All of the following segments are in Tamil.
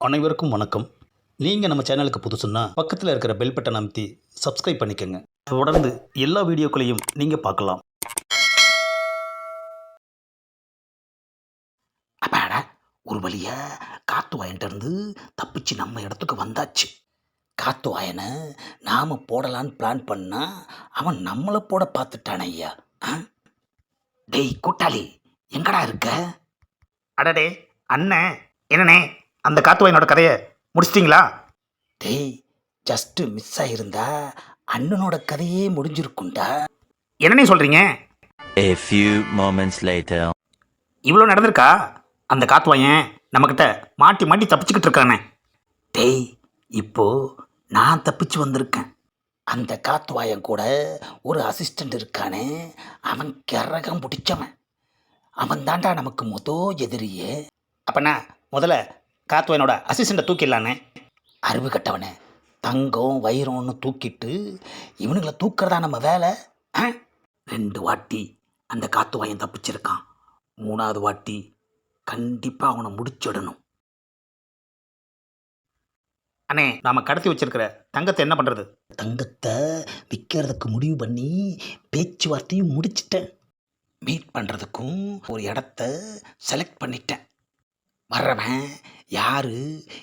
அனைவருக்கும் வணக்கம். நீங்கள் நம்ம சேனலுக்கு புதுசுன்னா பக்கத்தில் இருக்கிற பெல் பட்டன் அமைத்தி சப்ஸ்கிரைப் பண்ணிக்கோங்க. தொடர்ந்து எல்லா வீடியோக்களையும் நீங்கள் பார்க்கலாம். அப்பாடா ஒரு வழியா காத்து வாயன்ட்டு இருந்து தப்பிச்சு நம்ம இடத்துக்கு வந்தாச்சு. காத்து வாயனை நாம போடலான்னு பிளான் பண்ணால் அவன் நம்மளை போட பார்த்துட்டான ஐயா. ஆ? டேய் கூட்டாளி எங்கடா இருக்க? அடடே அண்ணன் என்னண்ணே? அந்த காத்துவாயினோட கதையை முடிச்சிட்டிங்களா? டேய் ஜஸ்ட் மிஸ் ஆயிருந்தா அண்ணனோட கதையே முடிஞ்சிருக்கும்டா. என்னண்ணே சொல்கிறீங்க A few moments later. இவ்வளோ நடந்திருக்கா? அந்த காத்துவாயன் நம்மக்கிட்ட மாட்டி மாட்டி தப்பிச்சுக்கிட்டு இருக்கானே. டேய் இப்போ நான் தப்பிச்சு வந்திருக்கேன். அந்த காத்துவாயன் கூட ஒரு அசிஸ்டண்ட் இருக்கானே அவன் கரகம் பிடிச்சவன். அவன் தாண்டா நமக்கு மொத எதிரியே. அப்பண்ணா முதல்ல காத்துவாயனோட அசிஸ்டண்ட்டை தூக்கிடலானே அறிவு கட்டவனே தங்கம் வைரம்னு தூக்கிட்டு இவனுங்களை தூக்கிறதா நம்ம வேலை? ஆ? ரெண்டு வாட்டி அந்த காத்துவாயன் தப்பிச்சிருக்கான். மூணாவது வாட்டி கண்டிப்பாக அவனை முடிச்சிடணும். அண்ணே நாம் கடத்தி வச்சிருக்கிற தங்கத்தை என்ன பண்ணுறது தங்கத்தை விற்கிறதுக்கு முடிவு பண்ணி பேச்சுவார்த்தையும் முடிச்சிட்டேன். மீட் பண்ணுறதுக்கும் ஒரு இடத்த செலக்ட் பண்ணிட்டேன். வர்றவன் யார்?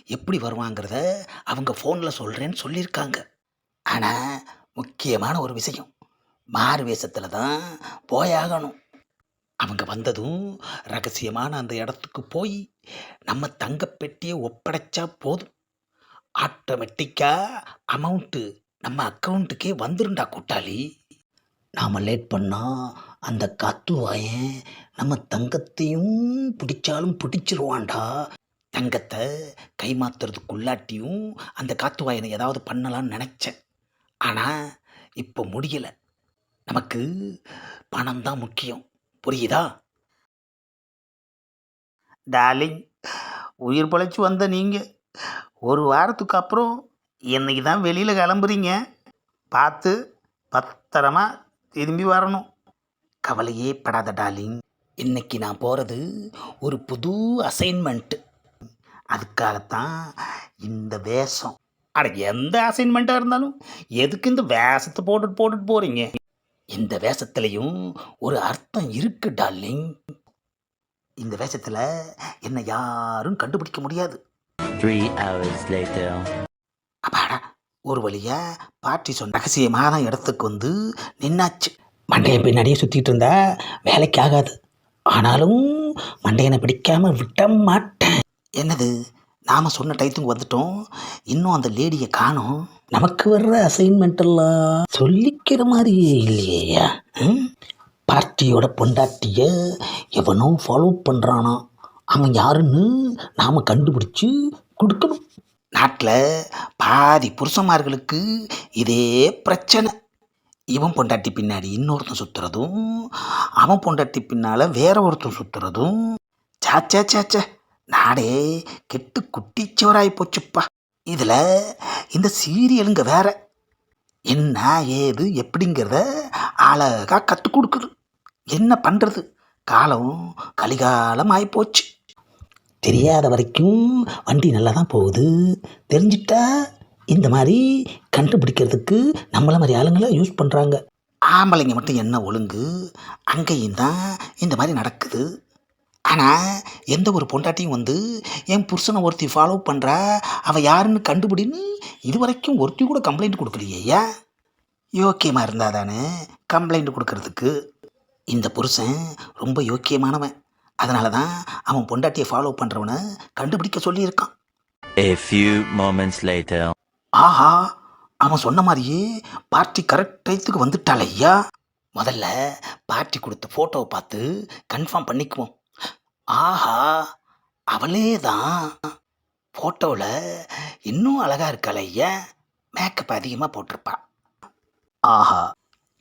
எப்படி வருவாங்கிறத அவங்க ஃபோனில் சொல்கிறேன்னு சொல்லியிருக்காங்க. ஆனால் முக்கியமான ஒரு விஷயம். மாறு வேஷத்தில் தான் போயாகணும். அவங்க வந்ததும் ரகசியமான அந்த இடத்துக்கு போய் நம்ம தங்கப்பெட்டியை ஒப்படைச்சா போதும். ஆட்டோமேட்டிக்காக அமௌண்ட்டு நம்ம அக்கௌண்ட்டுக்கே வந்துருண்டா கூட்டாளி. நாம் லேட் பண்ணால் அந்த காத்துவாயன் நம்ம தங்கத்தையும் பிடிச்சாலும் பிடிச்சிருவான்டா. தங்கத்தை கைமாத்துறதுக்குள்ளாட்டியும் அந்த காத்துவாயனை ஏதாவது பண்ணலாம்னு நினச்சேன். ஆனால் இப்போ முடியலை. நமக்கு பணம் தான் முக்கியம். புரியுதா? டார்லிங் உயிர் பிழைச்சி வந்த நீங்கள் ஒரு வாரத்துக்கு அப்புறம் இன்னைக்கு தான் வெளியில் கிளம்புறீங்க? பார்த்து பத்திரமா திரும்பி வரணும். கவலையே படாத டார்லிங். இன்னைக்கு நான் போகிறது ஒரு புது அசைன்மெண்ட்டு. அதுக்காகத்தான் இந்த வேஷம். அட எந்த அசைன்மெண்ட்டாக இருந்தாலும் எதுக்கு இந்த வேஷத்தை போட்டுட்டு போட்டுட்டு போகிறீங்க இந்த வேஷத்துலையும் ஒரு அர்த்தம் இருக்கு டார்லிங் இந்த வேஷத்தில் என்னை யாரும் கண்டுபிடிக்க முடியாது. அப்பாடா ஒரு வழியா பாட்டி சொன்ன ரகசியமான இடத்துக்கு வந்து நின்னாச்சு. மண்டையன் பின்னாடியே சுற்றிட்டு இருந்தா வேலைக்கு ஆகாது. ஆனாலும் மண்டையனை பிடிக்காம விட மாட்டேன். என்னது? நாம் சொன்ன டயத்துக்கு வந்துட்டோம். இன்னும் அந்த லேடியை காணும். நமக்கு வர்ற அசைன்மெண்ட்டெல்லாம் சொல்லிக்கிற மாதிரியே இல்லையா. பார்ட்டியோட பொண்டாட்டிய எவனோ ஃபாலோ பண்ணுறானா அவன் யாருன்னு நாம் கண்டுபிடிச்சு கொடுக்கணும். நாட்டில் பாதி புருஷமார்களுக்கு இதே பிரச்சனை. இவன் பொண்டாட்டி பின்னாடி இன்னொருத்தன் சுற்றுறதும் அவன் பொண்டாட்டி பின்னால் வேற ஒருத்தன் சுற்றுறதும் சாச்சா சாச்சா நாடே கெட்டு குட்டிச்சோராய் போச்சுப்பா. இதில் இந்த சீரியலுங்க வேற. என்ன ஏது எப்படிங்கிறத அழகாக கற்றுக் கொடுக்குது. என்ன பண்ணுறது காலம் கலிகாலம் ஆகிப்போச்சு தெரியாத வரைக்கும் வண்டி நல்லா தான் போகுது. தெரிஞ்சிட்டா இந்த மாதிரி கண்டுபிடிக்கிறதுக்கு நம்மள மாதிரி ஆளுங்களை யூஸ் பண்ணுறாங்க ஆம்பளைங்க மட்டும் என்ன ஒழுங்கு? அங்கேயும் தான் இந்த மாதிரி நடக்குது. ஆனால் எந்த ஒரு பொண்டாட்டியும் வந்து என் புருஷனை ஒருத்தி ஃபாலோ பண்ணுறா அவள் யாருன்னு கண்டுபிடின்னு இது வரைக்கும் ஒருத்தி கூட கம்ப்ளைண்ட் கொடுக்கலையா யோக்கியமாக இருந்தால் தானே கம்ப்ளைண்ட் கொடுக்கறதுக்கு? இந்த புருஷன் ரொம்ப யோக்கியமானவன். அதனால தான் அவன் பொண்டாட்டியை ஃபாலோ பண்ணுறவனை கண்டுபிடிக்க சொல்லியிருக்கான். A few moments later. ஆஹா அவன் சொன்ன மாதிரியே பார்ட்டி கரெக்ட் டயத்துக்கு வந்துட்டாள் ஐயா. முதல்ல பார்ட்டி கொடுத்த ஃபோட்டோவை பார்த்து கன்ஃபார்ம் பண்ணிக்குவோம். ஆஹா அவளே தான் ஃபோட்டோவில் இன்னும் அழகாக இருக்காள் ஐயா. மேக்கப் அதிகமாக போட்டிருப்பா. ஆஹா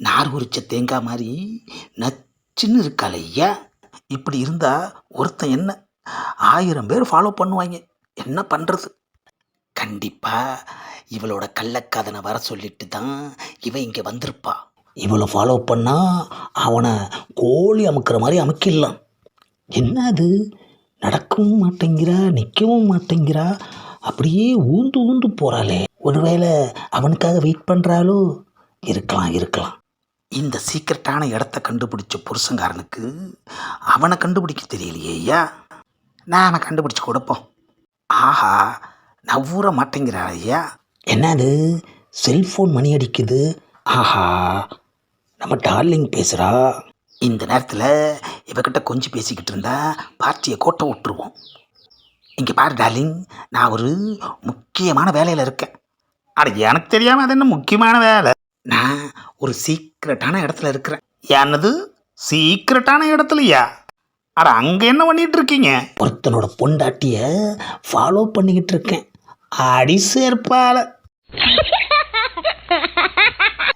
நார் உரிச்ச தேங்காய் மாதிரி நச்சுன்னு இருக்காள் ஐயா. இப்படி இருந்தால் ஒருத்தன் என்ன ஆயிரம் பேர் ஃபாலோ பண்ணுவாங்க என்ன பண்ணுறது கண்டிப்பாக இவளோட கள்ளக்காதனை வர சொல்லிட்டு தான் இவன் இங்கே வந்திருப்பா. இவளை ஃபாலோ பண்ணால் அவனை கோழி அமுக்கிற மாதிரி அமுக்கிடலாம். என்ன அது நடக்கவும் மாட்டேங்கிறா நிற்கவும் மாட்டேங்கிறா? அப்படியே ஊந்து ஊந்து போகிறாளே ஒருவேளை அவனுக்காக வெயிட் பண்ணுறாளோ இருக்கலாம் இருக்கலாம். இந்த சீக்கிரட்டான இடத்த கண்டுபிடிச்ச புருஷங்காரனுக்கு அவனை கண்டுபிடிக்க தெரியலையே ஐயா. நாம கண்டுபிடிச்சு கொடுப்போம். ஆஹா நவ்வூற மாட்டேங்கிறா ஐயா. என்னது? செல்ஃபோன் மணி அடிக்குது. ஆஹா நம்ம டார்லிங் பேசுகிறா இந்த நேரத்தில் இவகிட்ட கொஞ்சம் பேசிக்கிட்டு இருந்தா பார்ட்டியை கோட்டை விட்டுருவோம். இங்கே பாரு டார்லிங் நான் ஒரு முக்கியமான வேலையில் இருக்கேன். அட எனக்கு தெரியாமல் அது என்ன முக்கியமான வேலை? நான் ஒரு சீக்ரெட்டான இடத்துல இருக்கிறேன். என்னது? சீக்ரெட்டான இடத்துலயா? அட அங்கே என்ன பண்ணிட்டு இருக்கீங்க? ஒருத்தனோட பொண்டாட்டியை ஃபாலோ பண்ணிக்கிட்டு இருக்கேன். அடி சேர்ப்பால